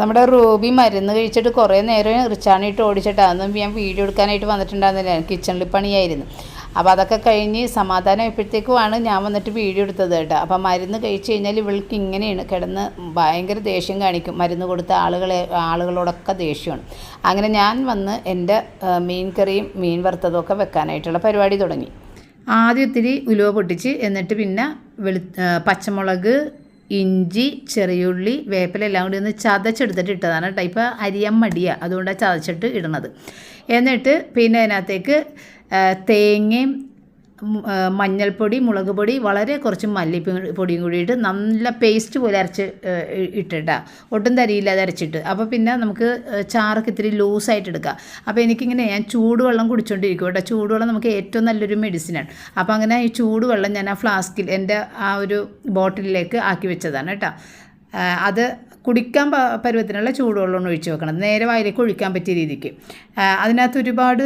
നമ്മുടെ റൂബി മരുന്ന് കഴിച്ചിട്ട് കുറേ നേരം റിച്ചാണിട്ട് ഓടിച്ചിട്ട് അതൊന്നും ഞാൻ വീഡിയോ എടുക്കാനായിട്ട് വന്നിട്ടുണ്ടായിരുന്നില്ല. കിച്ചണിൽ പണിയായിരുന്നു. അപ്പോൾ അതൊക്കെ കഴിഞ്ഞ് സമാധാനമായപ്പോഴത്തേക്കുമാണ് ഞാൻ വന്നിട്ട് വീഡിയോ എടുത്തത് കേട്ടോ. അപ്പോൾ മരുന്ന് കഴിച്ചു കഴിഞ്ഞാൽ ഇവൾക്ക് ഇങ്ങനെയാണ് കിടന്ന് ഭയങ്കര ദേഷ്യം കാണിക്കും. മരുന്ന് കൊടുത്ത ആളുകളെ ആളുകളോടൊക്കെ ദേഷ്യമാണ്. അങ്ങനെ ഞാൻ വന്ന് എന്റെ മീൻ കറിയും മീൻ വറുത്തതും ഒക്കെ വെക്കാനായിട്ടുള്ള പരിപാടി തുടങ്ങി. ആദ്യം ഉലുവ പൊട്ടിച്ച് എന്നിട്ട് പിന്നെ വെളു പച്ചമുളക് ഇഞ്ചി ചെറിയുള്ളി വേപ്പില എല്ലാം കൂടി ഒന്ന് ചതച്ചെടുത്തിട്ട് ഇട്ടതാണ് കേട്ടോ. ഇപ്പോൾ അരിയാൻ മടിയാണ് അതുകൊണ്ടാണ് ചതച്ചിട്ട് ഇടണത്. എന്നിട്ട് പിന്നെ അതിനകത്തേക്ക് തേങ്ങയും മഞ്ഞൾപ്പൊടി മുളക് പൊടി വളരെ കുറച്ച് മല്ലിപ്പൊടിയും പൊടിയും കൂടിയിട്ട് നല്ല പേസ്റ്റ് പോലെ അരച്ച് ഇട്ടിട്ട. ഒട്ടും തരിയില്ലാതെ അരച്ചിട്ട്. അപ്പോൾ പിന്നെ നമുക്ക് ചാറൊക്കെ ഇത്തിരി ലൂസായിട്ട് എടുക്കാം. അപ്പോൾ എനിക്കിങ്ങനെ ഞാൻ ചൂടുവെള്ളം കുടിച്ചുകൊണ്ടിരിക്കും കേട്ടോ. ചൂടുവെള്ളം നമുക്ക് ഏറ്റവും നല്ലൊരു മെഡിസിനാണ് അപ്പോൾ അങ്ങനെ ഈ ചൂടുവെള്ളം ഞാൻ ആ ഫ്ലാസ്കിൽ എന്റെ ആ ഒരു ബോട്ടിലിലേക്ക് ആക്കി വെച്ചതാണ് കേട്ടോ. അത് കുടിക്കാൻ പരുവത്തിനുള്ള ചൂടുവെള്ളമാണ് ഒഴിച്ച് വെക്കണം. നേരെ വായിലേക്ക് ഒഴിക്കാൻ പറ്റിയ രീതിക്ക്. അതിനകത്ത് ഒരുപാട്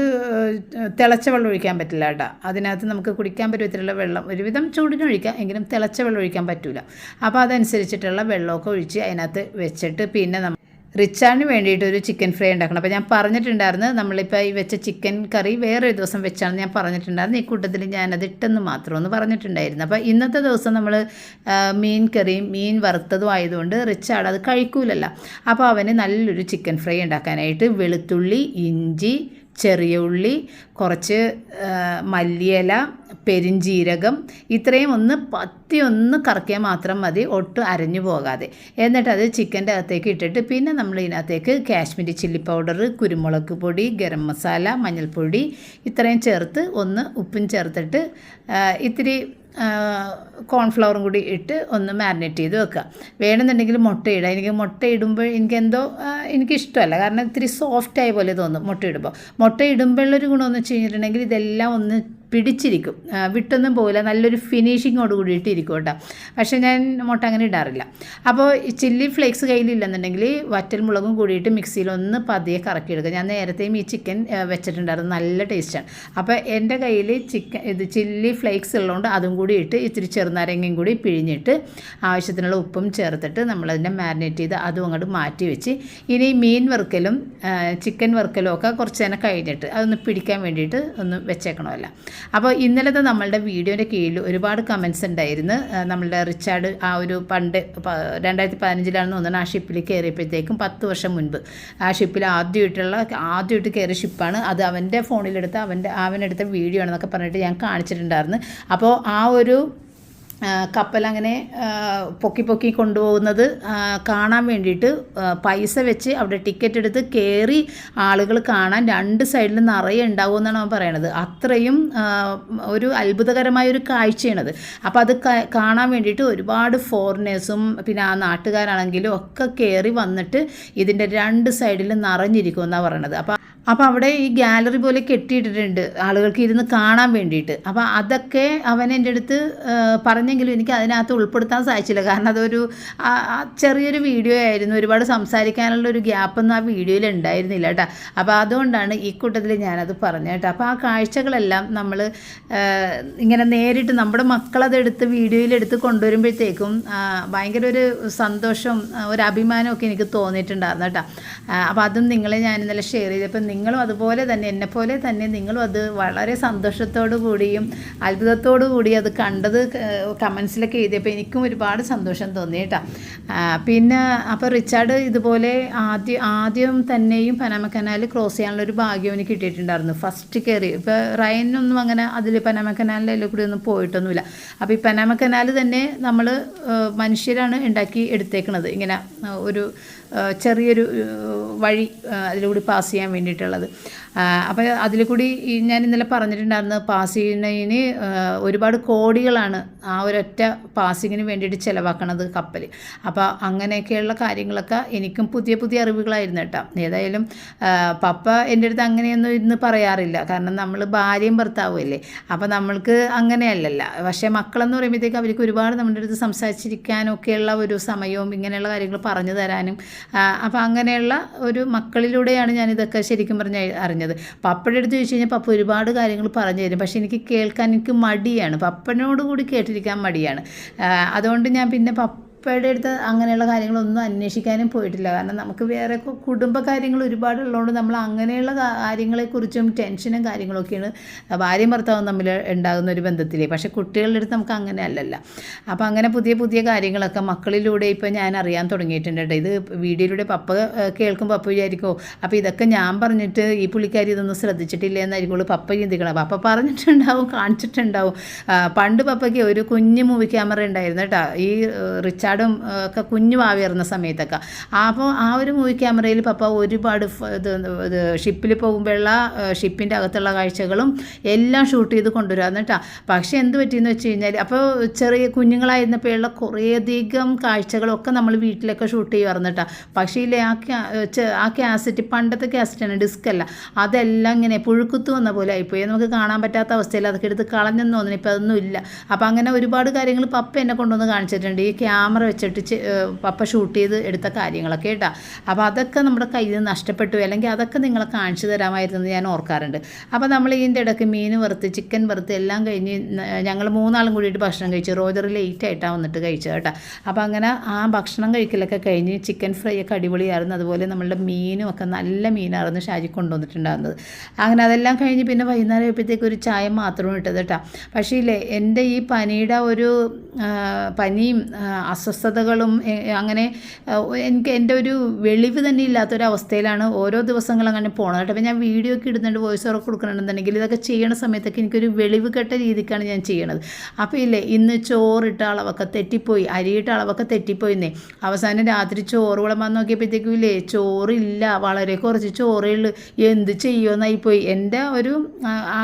തിളച്ച വെള്ളം ഒഴിക്കാൻ പറ്റില്ല കേട്ടോ. അതിനകത്ത് നമുക്ക് കുടിക്കാൻ പരുവത്തിലുള്ള വെള്ളം ഒരുവിധം ചൂടിന് ഒഴിക്കാം എങ്കിലും തിളച്ച വെള്ളം ഒഴിക്കാൻ പറ്റില്ല അപ്പോൾ അതനുസരിച്ചിട്ടുള്ള വെള്ളമൊക്കെ ഒഴിച്ച് അതിനകത്ത് വെച്ചിട്ട് പിന്നെ നമ്മൾ റിച്ചാറിന് വേണ്ടിയിട്ട് ഒരു ചിക്കൻ ഫ്രൈ ഉണ്ടാക്കണം. അപ്പോൾ ഞാൻ പറഞ്ഞിട്ടുണ്ടായിരുന്നു നമ്മളിപ്പോൾ ഈ വെച്ച ചിക്കൻ കറി വേറൊരു ദിവസം വെച്ചാണ് ഞാൻ പറഞ്ഞിട്ടുണ്ടായിരുന്നു. ഈ കൂട്ടത്തിൽ ഞാനത് ഇട്ടെന്ന് മാത്രമെന്ന് പറഞ്ഞിട്ടുണ്ടായിരുന്നു. അപ്പോൾ ഇന്നത്തെ ദിവസം നമ്മൾ മീൻ കറിയും മീൻ വറുത്തതും ആയതുകൊണ്ട് റിച്ചാർഡ് അത് കഴിക്കൂലല്ല. അപ്പോൾ അവന് നല്ലൊരു ചിക്കൻ ഫ്രൈ ഉണ്ടാക്കാനായിട്ട് വെളുത്തുള്ളി ഇഞ്ചി ചെറിയ ഉള്ളി കുറച്ച് മല്ലിയില പെരിഞ്ജീരകം ഇത്രയും ഒന്ന് പത്തി ഒന്ന് കറക്കിയാൽ മാത്രം മതി ഒട്ടും അരഞ്ഞു പോകാതെ. എന്നിട്ട് അത് ചിക്കന്റെ അകത്തേക്ക് ഇട്ടിട്ട് പിന്നെ നമ്മൾ ഇതിനകത്തേക്ക് കാശ്മീരി ചില്ലി പൗഡർ കുരുമുളക് പൊടി ഗരം മസാല മഞ്ഞൾപ്പൊടി ഇത്രയും ചേർത്ത് ഒന്ന് ഉപ്പും ചേർത്തിട്ട് ഇത്തിരി കോൺഫ്ലവറും കൂടി ഇട്ട് ഒന്ന് മാരിനേറ്റ് ചെയ്ത് വെക്കുക. വേണമെന്നുണ്ടെങ്കിൽ മുട്ടയിടുക എനിക്ക് മുട്ടയിടുമ്പോൾ എനിക്ക് എന്തോ എനിക്കിഷ്ടമല്ല. കാരണം ഇത്തിരി സോഫ്റ്റ് പോലെ തോന്നും മുട്ടയിടുമ്പോൾ മുട്ടയിടുമ്പോഴുള്ളൊരു ഗുണമെന്ന് വെച്ച് കഴിഞ്ഞിട്ടുണ്ടെങ്കിൽ ഇതെല്ലാം ഒന്ന് പിടിച്ചിരിക്കും. വിട്ടൊന്നും പോകില്ല നല്ലൊരു ഫിനിഷിങ്ങോട് കൂടിയിട്ട് ഇരിക്കും കേട്ടോ. പക്ഷേ ഞാൻ മുട്ട അങ്ങനെ ഇടാറില്ല. അപ്പോൾ ചില്ലി ഫ്ലേക്സ് കയ്യിലില്ലെന്നുണ്ടെങ്കിൽ വറ്റൽ മുളകും കൂടിയിട്ട് മിക്സിയിൽ ഒന്ന് പതിയെ കറക്കിയെടുക്കുക. ഞാൻ നേരത്തെയും ഈ ചിക്കൻ വെച്ചിട്ടുണ്ടായിരുന്നു. നല്ല ടേസ്റ്റാണ് അപ്പോൾ എന്റെ കയ്യിൽ ചിക്കൻ ഇത് ചില്ലി ഫ്ലേക്സ് ഉള്ളതുകൊണ്ട് അതും കൂടി ഇട്ട് ഇത്തിരി ചെറുനാരങ്ങയും കൂടി പിഴിഞ്ഞിട്ട് ആവശ്യത്തിനുള്ള ഉപ്പും ചേർത്തിട്ട് നമ്മളതിനെ മാരിനേറ്റ് ചെയ്ത് അതും അങ്ങോട്ട് മാറ്റി വെച്ച് ഇനി മീൻ വറുക്കലും ചിക്കൻ വറുക്കലും ഒക്കെ കുറച്ച് നേരം കഴിഞ്ഞിട്ട് അതൊന്ന് പിടിക്കാൻ വേണ്ടിയിട്ട് ഒന്ന് വെച്ചേക്കണമല്ല. അപ്പോൾ ഇന്നലത്തെ നമ്മളുടെ വീഡിയോന്റെ കീഴിൽ ഒരുപാട് കമൻസ് ഉണ്ടായിരുന്നു. നമ്മളുടെ റിച്ചാർഡ് ആ ഒരു പണ്ട് രണ്ടായിരത്തി പതിനഞ്ചിലാണ് തോന്നുന്നത് ആ ഷിപ്പിൽ കയറിയപ്പോഴത്തേക്കും പത്ത് വർഷം മുൻപ്. ആ ഷിപ്പിൽ ആദ്യമായിട്ടുള്ള ആദ്യമായിട്ട് കയറിയ ഷിപ്പാണ് അത് അവന്റെ ഫോണിലെടുത്ത് അവന്റെ അവനെടുത്ത വീഡിയോ ആണെന്നൊക്കെ പറഞ്ഞിട്ട് ഞാൻ കാണിച്ചിട്ടുണ്ടായിരുന്നു. അപ്പോൾ ആ ഒരു കപ്പൽ അങ്ങനെ പൊക്കി പൊക്കി കൊണ്ടുപോകുന്നത് കാണാൻ വേണ്ടിയിട്ട് പൈസ വെച്ച് അവിടെ ടിക്കറ്റ് എടുത്ത് കയറി ആളുകൾ കാണാൻ രണ്ട് സൈഡിൽ നിറയെ ഉണ്ടാവും എന്നാണ് അവൻ പറയണത്. അത്രയും ഒരു അത്ഭുതകരമായ ഒരു കാഴ്ചയാണത്. അപ്പോൾ അത് കാണാൻ വേണ്ടിയിട്ട് ഒരുപാട് ഫോറിനേഴ്സും പിന്നെ ആ നാട്ടുകാരാണെങ്കിലും ഒക്കെ കയറി വന്നിട്ട് ഇതിന്റെ രണ്ട് സൈഡിലും നിറഞ്ഞിരിക്കും എന്നാണ് പറയണത്. അപ്പോൾ അപ്പോൾ അവിടെ ഈ ഗാലറി പോലെ കെട്ടിയിട്ടിട്ടുണ്ട് ആളുകൾക്ക് ഇരുന്ന് കാണാൻ വേണ്ടിയിട്ട്. അപ്പോൾ അതൊക്കെ അവൻ എന്റെ അടുത്ത് പറഞ്ഞെങ്കിലും എനിക്ക് അതിനകത്ത് ഉൾപ്പെടുത്താൻ സാധിച്ചില്ല. കാരണം അതൊരു ചെറിയൊരു വീഡിയോ ആയിരുന്നു. ഒരുപാട് സംസാരിക്കാനുള്ള ഒരു ഗ്യാപ്പൊന്നും ആ വീഡിയോയിൽ ഉണ്ടായിരുന്നില്ല കേട്ടോ. അപ്പോൾ അതുകൊണ്ടാണ് ഈ കൂട്ടത്തിൽ ഞാനത് പറഞ്ഞത് കേട്ടോ. അപ്പോൾ ആ കാഴ്ചകളെല്ലാം നമ്മൾ ഇങ്ങനെ നേരിട്ട് നമ്മുടെ മക്കളതെടുത്ത് വീഡിയോയിലെടുത്ത് കൊണ്ടുവരുമ്പോഴത്തേക്കും ഭയങ്കര ഒരു സന്തോഷം ഒരു അഭിമാനമൊക്കെ എനിക്ക് തോന്നിയിട്ടുണ്ടായിരുന്നു കേട്ടോ. അപ്പോൾ അതും നിങ്ങളെ ഞാൻ ഇന്നലെ ഷെയർ ചെയ്തപ്പോൾ നിങ്ങളും അതുപോലെ തന്നെ എന്നെപ്പോലെ തന്നെ നിങ്ങളും അത് വളരെ സന്തോഷത്തോടു കൂടിയും അത്ഭുതത്തോടു കൂടി അത് കണ്ടത് കമൻസിലൊക്കെ എഴുതിയപ്പോൾ എനിക്കും ഒരുപാട് സന്തോഷം തോന്നി കേട്ടോ. പിന്നെ അപ്പോൾ റിച്ചാർഡ് ഇതുപോലെ ആദ്യം ആദ്യം തന്നെയും പനാമ കനാൽ ക്രോസ് ചെയ്യാനുള്ള ഒരു ഭാഗ്യം എനിക്ക് കിട്ടിയിട്ടുണ്ടായിരുന്നു. ഫസ്റ്റ് കയറി. ഇപ്പോൾ റയനൊന്നും അങ്ങനെ അതിൽ പനാമ കനാലിന്റെ കൂടി ഒന്നും പോയിട്ടൊന്നുമില്ല. അപ്പോൾ ഈ പനാമ കനാൽ തന്നെ നമ്മൾ മനുഷ്യരാണ് ഉണ്ടാക്കി എടുത്തേക്കുന്നത് ഇങ്ങനെ ഒരു ചെറിയൊരു വഴി അതിലൂടെ പാസ് ചെയ്യാൻ വേണ്ടിയിട്ടുള്ളത്. അപ്പോൾ അതിൽ കൂടി ഞാൻ ഇന്നലെ പറഞ്ഞിട്ടുണ്ടായിരുന്നു പാസ് ചെയ്യുന്നതിന് ഒരുപാട് കോടികളാണ് ആ ഒരൊറ്റ പാസിങ്ങിന് വേണ്ടിയിട്ട് ചിലവാക്കണത് കപ്പൽ അപ്പോൾ അങ്ങനെയൊക്കെയുള്ള കാര്യങ്ങളൊക്കെ എനിക്കും പുതിയ പുതിയ അറിവുകളായിരുന്നു കേട്ടോ. ഏതായാലും പപ്പ എന്റെ അടുത്ത് അങ്ങനെയൊന്നും ഇന്ന് പറയാറില്ല. കാരണം നമ്മൾ ഭാര്യയും ഭർത്താവുമല്ലേ. അപ്പോൾ നമ്മൾക്ക് അങ്ങനെയല്ലല്ല. പക്ഷേ മക്കളെന്ന് പറയുമ്പോഴത്തേക്ക് അവർക്ക് ഒരുപാട് നമ്മുടെ അടുത്ത് സംസാരിച്ചിരിക്കാനൊക്കെയുള്ള ഒരു സമയവും ഇങ്ങനെയുള്ള കാര്യങ്ങൾ പറഞ്ഞു തരാനും അപ്പോൾ അങ്ങനെയുള്ള ഒരു മക്കളിലൂടെയാണ് ഞാനിതൊക്കെ ശരിക്കും പറഞ്ഞ് അറിഞ്ഞത് പപ്പയുടെ അടുത്ത് ചോദിച്ചു കഴിഞ്ഞാൽ പപ്പ ഒരുപാട് കാര്യങ്ങൾ പറഞ്ഞു തരും. പക്ഷേ എനിക്ക് കേൾക്കാൻ എനിക്ക് മടിയാണ്. പപ്പനോട് കൂടി കേട്ടിരിക്കാൻ മടിയാണ്. അതുകൊണ്ട് ഞാൻ പിന്നെ പപ്പ ഉപ്പയുടെ അടുത്ത് അങ്ങനെയുള്ള കാര്യങ്ങളൊന്നും അന്വേഷിക്കാനും പോയിട്ടില്ല. കാരണം നമുക്ക് വേറെ കുടുംബ കാര്യങ്ങൾ ഒരുപാടുള്ളതുകൊണ്ട് നമ്മൾ അങ്ങനെയുള്ള കാര്യങ്ങളെക്കുറിച്ചും ടെൻഷനും കാര്യങ്ങളൊക്കെയാണ് ഭാര്യയും ഭർത്താവും തമ്മിൽ ഉണ്ടാകുന്ന ഒരു ബന്ധത്തിൽ പക്ഷേ കുട്ടികളുടെ അടുത്ത് നമുക്ക് അങ്ങനെ അല്ലല്ല. അപ്പോൾ അങ്ങനെ പുതിയ പുതിയ കാര്യങ്ങളൊക്കെ മക്കളിലൂടെ ഇപ്പോൾ ഞാൻ അറിയാൻ തുടങ്ങിയിട്ടുണ്ട് കേട്ടോ. ഇത് വീഡിയോയിലൂടെ പപ്പ കേൾക്കുമ്പോൾ പപ്പ വിചാരിക്കുമോ അപ്പോൾ ഇതൊക്കെ ഞാൻ പറഞ്ഞിട്ട് ഈ പുള്ളിക്കാരി ഇതൊന്നും ശ്രദ്ധിച്ചിട്ടില്ല എന്നായിരിക്കുള്ളൂ പപ്പ ചിന്തിക്കണം പപ്പ പറഞ്ഞിട്ടുണ്ടാവും കാണിച്ചിട്ടുണ്ടാവും. പണ്ട് പപ്പയ്ക്ക് ഒരു കുഞ്ഞ് മൂവി ക്യാമറ ഉണ്ടായിരുന്നു കേട്ടോ. ഈ റിച്ചാർഡും ഏഹ്, ഒക്കെ കുഞ്ഞു ഭാവിയേറുന്ന സമയത്തൊക്കെ. അപ്പോൾ ആ ഒരു മൂവി ക്യാമറയിൽ പപ്പ ഒരുപാട് ഇത് ഇത് ഷിപ്പിൽ പോകുമ്പോഴുള്ള ഷിപ്പിന്റെ അകത്തുള്ള കാഴ്ചകളും എല്ലാം ഷൂട്ട് ചെയ്ത് കൊണ്ടുവരാമെന്ന് കേട്ടോ പക്ഷേ എന്ത് പറ്റിയെന്ന് വെച്ച് കഴിഞ്ഞാൽ അപ്പോൾ ചെറിയ കുഞ്ഞുങ്ങളായിരുന്നപ്പോഴുള്ള കുറേയധികം കാഴ്ചകളൊക്കെ നമ്മൾ വീട്ടിലൊക്കെ ഷൂട്ട് ചെയ്യുമായിരുന്നു പക്ഷേ ഇല്ലേ ആ ആ ക്യാസറ്റ് പണ്ടത്തെ ക്യാസറ്റാണ് ഡിസ്ക് അല്ല അതെല്ലാം ഇങ്ങനെ പുഴുക്കുത്തു വന്ന പോലെ ആയിപ്പോയി. നമുക്ക് കാണാൻ പറ്റാത്ത അവസ്ഥയിൽ അതൊക്കെ എടുത്ത് കളഞ്ഞെന്ന് തോന്നുന്നു. ഇപ്പോൾ അതൊന്നും ഇല്ല. അപ്പോൾ അങ്ങനെ ഒരുപാട് കാര്യങ്ങൾ പപ്പ എന്നെ കൊണ്ടുവന്ന് കാണിച്ചിട്ടുണ്ട്. ഈ ക്യാമറ വെച്ചിട്ട് ചെ- പപ്പ ഷൂട്ട് ചെയ്ത് എടുത്ത കാര്യങ്ങളൊക്കെ കേട്ടോ അപ്പോൾ അതൊക്കെ നമ്മുടെ കയ്യിൽ നിന്ന് നഷ്ടപ്പെട്ടു അല്ലെങ്കിൽ അതൊക്കെ നിങ്ങളെ കാണിച്ചു തരാമായിരുന്നു ഞാൻ ഓർക്കാറുണ്ട്. അപ്പോൾ നമ്മൾ ഇതിന്റെ ഇടയ്ക്ക് മീൻ വറുത്ത് ചിക്കൻ വറുത്ത് എല്ലാം കഴിഞ്ഞ് ഞങ്ങൾ മൂന്നാളും കൂടിയിട്ട് ഭക്ഷണം കഴിച്ചു. റോജർ ലേറ്റ് ആയിട്ടാണ് വന്നിട്ട് കഴിച്ചത് കേട്ടോ. അപ്പോൾ അങ്ങനെ ആ ഭക്ഷണം കഴിക്കലൊക്കെ കഴിഞ്ഞ് ചിക്കൻ ഫ്രൈ ഒക്കെ അടിപൊളിയായിരുന്നു. അതുപോലെ നമ്മളുടെ മീനും ഒക്കെ നല്ല മീനായിരുന്നു ഷാജി കൊണ്ടുവന്നിട്ടുണ്ടായിരുന്നത്. അങ്ങനെ അതെല്ലാം കഴിഞ്ഞ് പിന്നെ വൈകുന്നേരം ആയപ്പോഴത്തേക്ക് ഒരു ചായ മാത്രം ഇട്ടത് കേട്ടോ. പക്ഷേ ഇല്ലേ എന്റെ ഈ പനിയുടെ ഒരു പനിയും അസുഖം അസ്വസ്ഥതകളും അങ്ങനെ എനിക്ക് എന്റെ ഒരു വെളിവ് തന്നെ ഇല്ലാത്തൊരവസ്ഥയിലാണ് ഓരോ ദിവസങ്ങളും അങ്ങനെ പോകണം കേട്ടോ. അപ്പോൾ ഞാൻ വീഡിയോ ഒക്കെ ഇടുന്നുണ്ട് വോയിസ് ഓവർ കൊടുക്കണമെന്നുണ്ടെങ്കിൽ ഇതൊക്കെ ചെയ്യണ സമയത്തൊക്കെ എനിക്കൊരു വെളിവ് കെട്ട രീതിക്കാണ് ഞാൻ ചെയ്യണത്. അപ്പോൾ ഇല്ലേ ഇന്ന് ചോറിട്ട അളവൊക്കെ തെറ്റിപ്പോയി അരിയിട്ട അളവൊക്കെ തെറ്റിപ്പോയിന്നേ. അവസാനം രാത്രി ചോറ് വിളമ്പാൻ നോക്കിയപ്പോഴത്തേക്കും ഇല്ലേ ചോറില്ല വളരെ കുറച്ച് ചോറേ ഉള്ളൂ. എന്ത് ചെയ്യുമെന്നായി പോയി എന്റെ ഒരു ആ,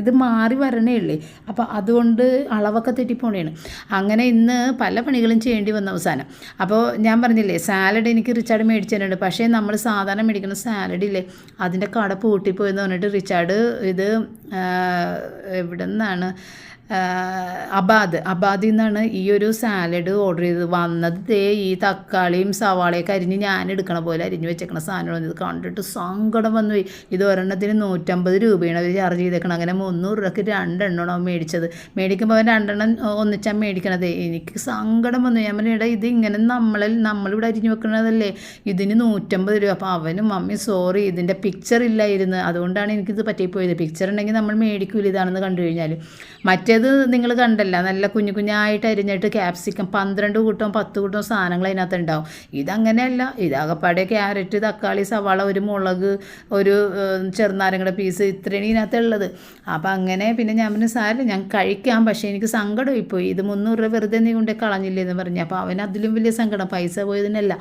ഇത് മാറി വരണേ ഉള്ളേ. അപ്പോൾ അതുകൊണ്ട് അളവൊക്കെ തെറ്റിപ്പോണേണ്. അങ്ങനെ ഇന്ന് പല പണികളും ചെയ്യേണ്ടി വന്ന അവസാനം. അപ്പോൾ ഞാൻ പറഞ്ഞില്ലേ സാലഡ് എനിക്ക് റിച്ചാർഡ് മേടിച്ചു തരുന്നുണ്ട് പക്ഷേ നമ്മൾ സാധാരണ മേടിക്കുന്ന സാലഡ് ഇല്ലേ അതിന്റെ കട പൂട്ടിപ്പോയെന്ന് പറഞ്ഞിട്ട് റിച്ചാർഡ് ഇത് എവിടെ നിന്നാണ് അബാദ്. അബാദിൽ നിന്നാണ് ഈ ഒരു സാലഡ് ഓർഡർ ചെയ്തത്. വന്നത് ദേ ഈ തക്കാളിയും സവാളയൊക്കെ അരിഞ്ഞ് ഞാൻ എടുക്കണ പോലെ അരിഞ്ഞ് വെച്ചേക്കണ സാധനമാണ്. ഇത് കണ്ടിട്ട് സങ്കടം വന്നു ഇത് ഒരെണ്ണത്തിന് നൂറ്റമ്പത് രൂപയാണ് അവർ ചാർജ് ചെയ്തേക്കണം അങ്ങനെ മുന്നൂറ് രൂപയ്ക്ക് രണ്ടെണ്ണമാണ് മേടിച്ചത്. മേടിക്കുമ്പോൾ അവൻ രണ്ടെണ്ണം ഒന്നിച്ചാണ് മേടിക്കണത്. എനിക്ക് സങ്കടം വന്നു. ഞാൻ പറഞ്ഞ ഇത് ഇങ്ങനെ നമ്മളിൽ നമ്മളിവിടെ അരിഞ്ഞ് വെക്കണതല്ലേ? ഇതിന് നൂറ്റമ്പത് രൂപ. അപ്പോൾ അവനും മമ്മി സോറി ഇതിന്റെ പിക്ചർ ഇല്ലായിരുന്നു. അതുകൊണ്ടാണ് എനിക്കിത് പറ്റിപ്പോയത്. പിക്ചർ ഉണ്ടെങ്കിൽ നമ്മൾ മേടിക്കൂല ഇതാണെന്ന് കണ്ടു കഴിഞ്ഞാൽ മറ്റേത് നിങ്ങൾ കണ്ടല്ല നല്ല കുഞ്ഞു കുഞ്ഞായിട്ട് അരിഞ്ഞിട്ട് ക്യാപ്സിക്കം പന്ത്രണ്ട് കൂട്ടം പത്ത് കൂട്ടം സാധനങ്ങൾ അതിനകത്ത് ഉണ്ടാവും. ഇതങ്ങനെയല്ല ഇതാകപ്പാടെ ക്യാരറ്റ് തക്കാളി സവാള ഒരു മുളക് ഒരു ചെറുനാരങ്ങയുടെ പീസ് ഇത്രയാണ് ഇതിനകത്ത് ഉള്ളത്. അപ്പം അങ്ങനെ പിന്നെ ഞാൻ പറഞ്ഞു സാരില്ല ഞാൻ കഴിക്കാം പക്ഷേ എനിക്ക് സങ്കടമായിപ്പോയി. ഇത് മുന്നൂറ് രൂപ വെറുതെ നീ കൊണ്ടേ കളഞ്ഞില്ലേ എന്ന് പറഞ്ഞു. അപ്പോൾ അവൻ അതിലും വലിയ സങ്കടം. പൈസ പോയതിനല്ല.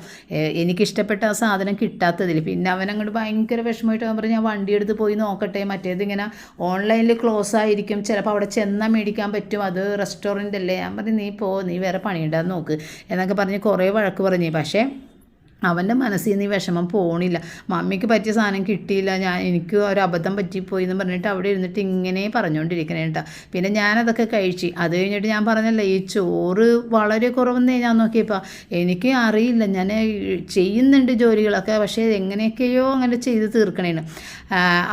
എനിക്കിഷ്ടപ്പെട്ട ആ സാധനം കിട്ടാത്തതിൽ പിന്നെ അവൻ അങ്ങോട്ട് ഭയങ്കര വിഷമമായിട്ട് പറഞ്ഞു ഞാൻ വണ്ടി എടുത്ത് പോയി നോക്കട്ടെ. മറ്റേത് ഇങ്ങനെ ഓൺലൈനിൽ ക്ലോസ് ആയിരിക്കും. ചിലപ്പോൾ അവിടെ ചെന്നാൽ മേടിക്കാൻ പറ്റും. അത് റെസ്റ്റോറന്റ് അല്ലേ? ഞാൻ പറഞ്ഞു നീ പോ നീ വേറെ പണിയുണ്ടാന്ന് നോക്ക്. എന്നൊക്കെ പറഞ്ഞ് കുറേ വഴക്ക് പറഞ്ഞു. പക്ഷേ അവന്റെ മനസ്സിൽ നിന്ന് ഈ വിഷമം പോണില്ല. മമ്മിക്ക് പറ്റിയ സാധനം കിട്ടിയില്ല. ഞാൻ എനിക്ക് ഒരു അബദ്ധം പറ്റിപ്പോയി എന്ന് പറഞ്ഞിട്ട് അവിടെ ഇരുന്നിട്ട് ഇങ്ങനെ പറഞ്ഞുകൊണ്ടിരിക്കണേ കേട്ടോ. പിന്നെ ഞാനതൊക്കെ കഴിച്ചു. അത് കഴിഞ്ഞിട്ട് ഞാൻ പറഞ്ഞല്ലോ ഈ ചോറ് വളരെ കുറവെന്നേ ഞാൻ നോക്കിയപ്പോൾ എനിക്ക് അറിയില്ല. ഞാൻ ചെയ്യുന്നുണ്ട് ജോലികളൊക്കെ. പക്ഷേ എങ്ങനെയൊക്കെയോ അങ്ങനെ ചെയ്ത് തീർക്കണേന്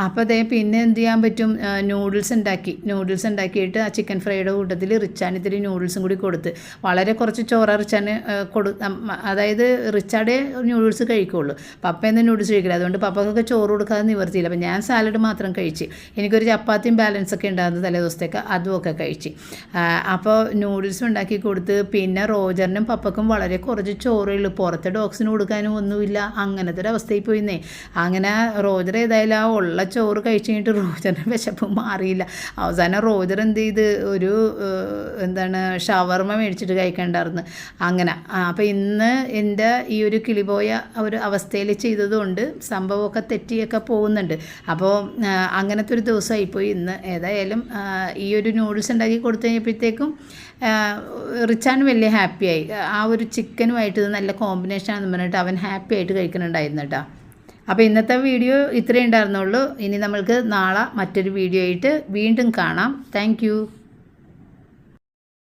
അപ്പോൾ അതേ പിന്നെ എന്ത് ചെയ്യാൻ പറ്റും? നൂഡിൽസ് ഉണ്ടാക്കി. നൂഡിൽസ് ഉണ്ടാക്കിയിട്ട് ആ ചിക്കൻ ഫ്രൈയുടെ കൂട്ടത്തിൽ റിച്ചാൻ ഇത്തിരി നൂഡിൽസും കൂടി കൊടുത്ത്. വളരെ കുറച്ച് ചോറ് റിച്ചാന് കൊടു അതായത് റിച്ചാടെ നൂഡിൽസ് കഴിക്കുള്ളൂ. പപ്പ എന്താ ന്യൂഡിൽസ് കഴിക്കില്ല. അതുകൊണ്ട് പപ്പക്കൊക്കെ ചോറ് കൊടുക്കാതെ നിവർത്തിയില്ല. അപ്പം ഞാൻ സാലഡ് മാത്രം കഴിച്ച്. എനിക്കൊരു ചപ്പാത്തിയും ബാലൻസ് ഒക്കെ തലേ ദിവസത്തേക്ക്. അതും ഒക്കെ കഴിച്ച്. അപ്പോൾ ന്യൂഡിൽസ് ഉണ്ടാക്കി കൊടുത്ത് പിന്നെ റോജറിനും പപ്പക്കും വളരെ കുറച്ച് ചോറേ ഉള്ളൂ. പുറത്തെ ഡോഗ്സിന് കൊടുക്കാനും ഒന്നുമില്ല. അങ്ങനത്തെ ഒരു അവസ്ഥയിൽ പോയിന്നേ. അങ്ങനെ റോജർ ഏതായാലും ആ ഉള്ള ചോറ് കഴിച്ച് കഴിഞ്ഞിട്ട് റോജറിന് വിശപ്പ് മാറിയില്ല. അവസാനം റോജർ എന്ത് ചെയ്ത്? ഒരു എന്താണ് ഷവർമ മേടിച്ചിട്ട് കഴിക്കണ്ടായിരുന്നു. അങ്ങനെ. അപ്പോൾ ഇന്ന് എന്റെ ഈ ഒരു കിളിപോയ ഒരു അവസ്ഥയിൽ ചെയ്തതുകൊണ്ട് സംഭവമൊക്കെ തെറ്റിയൊക്കെ പോകുന്നുണ്ട്. അപ്പോൾ അങ്ങനത്തെ ഒരു ദിവസമായിപ്പോയി ഇന്ന് ഏതായാലും ഈ ഒരു നൂഡിൽസ് ഉണ്ടാക്കി കൊടുത്തു കഴിഞ്ഞപ്പോഴത്തേക്കും റിച്ചാൻ വലിയ ഹാപ്പിയായി. ആ ഒരു ചിക്കനുമായിട്ട് നല്ല കോമ്പിനേഷൻ ആണെന്ന് പറഞ്ഞിട്ട് അവൻ ഹാപ്പി ആയിട്ട് കഴിക്കുന്നുണ്ടായിരുന്നു കേട്ടോ. അപ്പോൾ ഇന്നത്തെ വീഡിയോ ഇത്രയേ ഉണ്ടായിരുന്നുള്ളൂ. ഇനി നമ്മൾക്ക് നാളെ മറ്റൊരു വീഡിയോ ആയിട്ട് വീണ്ടും കാണാം. താങ്ക്